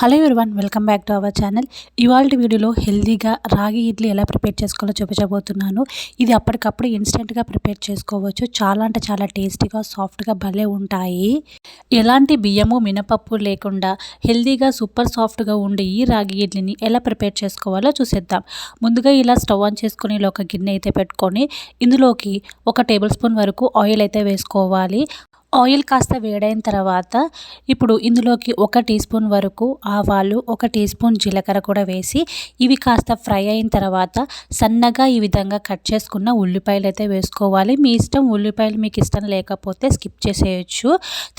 Hello everyone welcome back to our channel. ఇవాళ వీడియోలో హెల్దీగా రాగి ఇడ్లీ ఎలా ప్రిపేర్ చేసుకోవాలో చూపించబోతున్నాను ఇది అప్పటికప్పుడు ఇన్స్టెంట్గా ప్రిపేర్ చేసుకోవచ్చు. చాలా అంటే చాలా టేస్టీగా సాఫ్ట్గా భలే ఉంటాయి. ఎలాంటి బియ్యము మినపప్పు లేకుండా హెల్దీగా సూపర్ సాఫ్ట్గా ఉండే ఈ రాగి ఇడ్లీని ఎలా ప్రిపేర్ చేసుకోవాలో చూసేద్దాం. ముందుగా ఇలా స్టవ్ ఆన్ చేసుకుని ఇలా ఒక గిన్నె అయితే పెట్టుకొని ఇందులోకి ఒక టేబుల్ స్పూన్ వరకు ఆయిల్ అయితే వేసుకోవాలి. ఆయిల్ కాస్త వేడైన తర్వాత ఇప్పుడు ఇందులోకి ఒక టీ స్పూన్ వరకు ఆవాలు ఒక టీ స్పూన్ జీలకర్ర కూడా వేసి ఇవి కాస్త ఫ్రై అయిన తర్వాత సన్నగా ఈ విధంగా కట్ చేసుకున్న ఉల్లిపాయలు అయితే వేసుకోవాలి. మీ ఇష్టం ఉల్లిపాయలు మీకు ఇష్టం లేకపోతే స్కిప్ చేసేయచ్చు.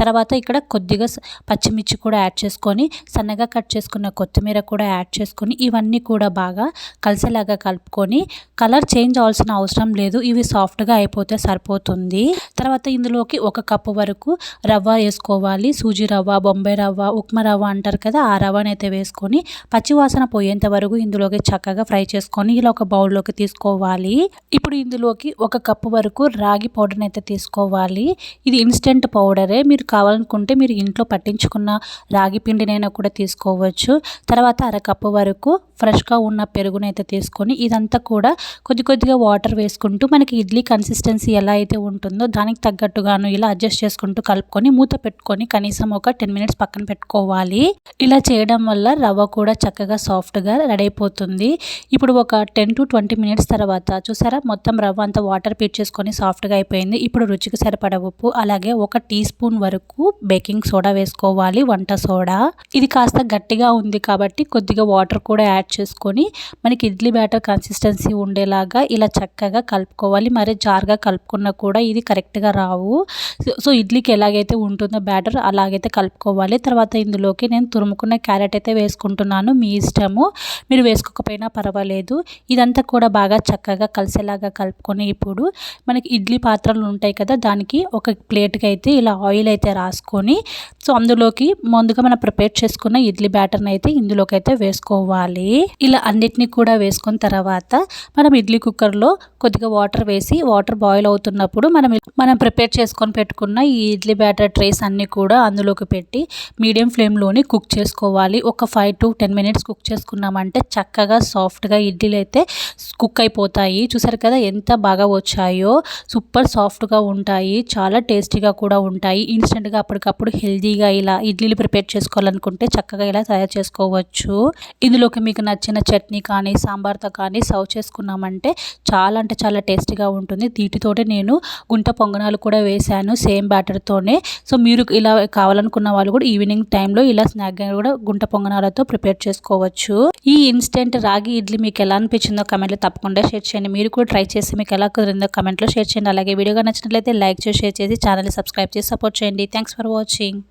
తర్వాత ఇక్కడ కొద్దిగా పచ్చిమిర్చి కూడా యాడ్ చేసుకొని సన్నగా కట్ చేసుకున్న కొత్తిమీర కూడా యాడ్ చేసుకొని ఇవన్నీ కూడా బాగా కలిసేలాగా కలుపుకొని కలర్ చేంజ్ అవ్వాల్సిన అవసరం లేదు. ఇవి సాఫ్ట్గా అయిపోతే సరిపోతుంది. తర్వాత ఇందులోకి ఒక కప్పు వరకు రవ్వ వేసుకోవాలి. సూజీ రవ్వ బొంబాయి రవ్వ ఉప్మా రవ్వ అంటారు కదా ఆ రవ్వని అయితే వేసుకొని పచ్చివాసన పోయేంత వరకు ఇందులోకి చక్కగా ఫ్రై చేసుకొని ఇలా ఒక బౌల్లోకి తీసుకోవాలి. ఇప్పుడు ఇందులోకి ఒక కప్పు వరకు రాగి పౌడర్ని అయితే తీసుకోవాలి. ఇది ఇన్స్టెంట్ పౌడరే. మీరు కావాలనుకుంటే మీరు ఇంట్లో పట్టించుకున్న రాగి పిండినైనా కూడా తీసుకోవచ్చు. తర్వాత అర కప్పు వరకు ఫ్రెష్గా ఉన్న పెరుగునైతే తీసుకొని ఇదంతా కూడా కొద్ది కొద్దిగా వాటర్ వేసుకుంటూ మనకి ఇడ్లీ కన్సిస్టెన్సీ ఎలా అయితే ఉంటుందో దానికి తగ్గట్టుగాను ఇలా అడ్జస్ట్ చేసుకుంటూ కలుపుకొని మూత పెట్టుకొని కనీసం ఒక టెన్ మినిట్స్ పక్కన పెట్టుకోవాలి. ఇలా చేయడం వల్ల రవ్వ కూడా చక్కగా సాఫ్ట్గా రెడీ అయిపోతుంది. ఇప్పుడు ఒక టెన్ టు ట్వంటీ మినిట్స్ తర్వాత చూసారా? మొత్తం రవ్వ అంతా వాటర్ పీట్ చేసుకొని సాఫ్ట్గా అయిపోయింది. ఇప్పుడు రుచికి సరిపడ ఉప్పు అలాగే ఒక టీ స్పూన్ వరకు బేకింగ్ సోడా వేసుకోవాలి వంట సోడా. ఇది కాస్త గట్టిగా ఉంది కాబట్టి కొద్దిగా వాటర్ కూడా యాడ్ చేసుకొని మనకి ఇడ్లీ బ్యాటర్ కన్సిస్టెన్సీ ఉండేలాగా ఇలా చక్కగా కలుపుకోవాలి. మరి జారుగా కలుపుకున్నా కూడా ఇది కరెక్ట్గా రావు. సో ఇడ్లీకి ఎలాగైతే ఉంటుందో బ్యాటర్ అలాగైతే కలుపుకోవాలి. తర్వాత ఇందులోకి నేను తురుముకున్న క్యారెట్ అయితే వేసుకుంటున్నాను. మీ ఇష్టము. మీరు వేసుకోకపోయినా పర్వాలేదు. ఇదంతా కూడా బాగా చక్కగా కలిసేలాగా కలుపుకొని ఇప్పుడు మనకి ఇడ్లీ పాత్రలు ఉంటాయి కదా దానికి ఒక ప్లేట్కి అయితే ఇలా ఆయిల్ అయితే రాసుకొని సో అందులోకి ముందుగా మనం ప్రిపేర్ చేసుకున్న ఇడ్లీ బ్యాటర్ని అయితే ఇందులోకి అయితే వేసుకోవాలి. ఇలా అన్నిటినీ కూడా వేసుకున్న తర్వాత మనం ఇడ్లీ కుక్కర్లో కొద్దిగా వాటర్ వేసి వాటర్ బాయిల్ అవుతున్నప్పుడు మనం మనం ప్రిపేర్ చేసుకొని పెట్టుకున్న ఈ ఇడ్లీ బ్యాటర్ ట్రేస్ అన్నీ కూడా అందులోకి పెట్టి మీడియం ఫ్లేమ్లోని కుక్ చేసుకోవాలి. ఒక five to ten minutes cook చేసుకున్నామంటే చక్కగా సాఫ్ట్గా ఇడ్లీలు అయితే కుక్ అయిపోతాయి. చూసారు కదా ఎంత బాగా వచ్చాయో. సూపర్ సాఫ్ట్గా ఉంటాయి. చాలా టేస్టీగా కూడా ఉంటాయి. ఇన్స్టెంట్గా అప్పటికప్పుడు హెల్తీగా ఇలా ఇడ్లీలు ప్రిపేర్ చేసుకోవాలనుకుంటే చక్కగా ఇలా తయారు చేసుకోవచ్చు. ఇందులోకి మీకు నచ్చిన చట్నీ కానీ సాంబార్తో కానీ సర్వ్ చేసుకున్నామంటే చాలా అంటే చాలా టేస్టీగా ఉంటుంది. వీటితోటి నేను గుంట పొంగనాలు కూడా వేశాను సేమ్ బ్యాటర్తోనే సో మీరు ఇలా కావాలనుకున్న వాళ్ళు కూడా ఈవినింగ్ టైంలో ఇలా స్నాక్ కూడా గుంట పొంగనాలతో ప్రిపేర్ చేసుకోవచ్చు. ఈ ఇన్స్టెంట్ రాగి ఇడ్లీ మీకు ఎలా అనిపించిందో కమెంట్లో తప్పకుండా షేర్ చేయండి. మీరు కూడా ట్రై చేసి మీకు ఎలా కుదిరిందో కమెంట్లో షేర్ చేయండి. అలాగే వీడియోగా నచ్చినట్లయితే లైక్ చేసి షేర్ చేసి ఛానల్ని సబ్స్క్రైబ్ చేసి సపోర్ట్ చేయండి. Thanks for watching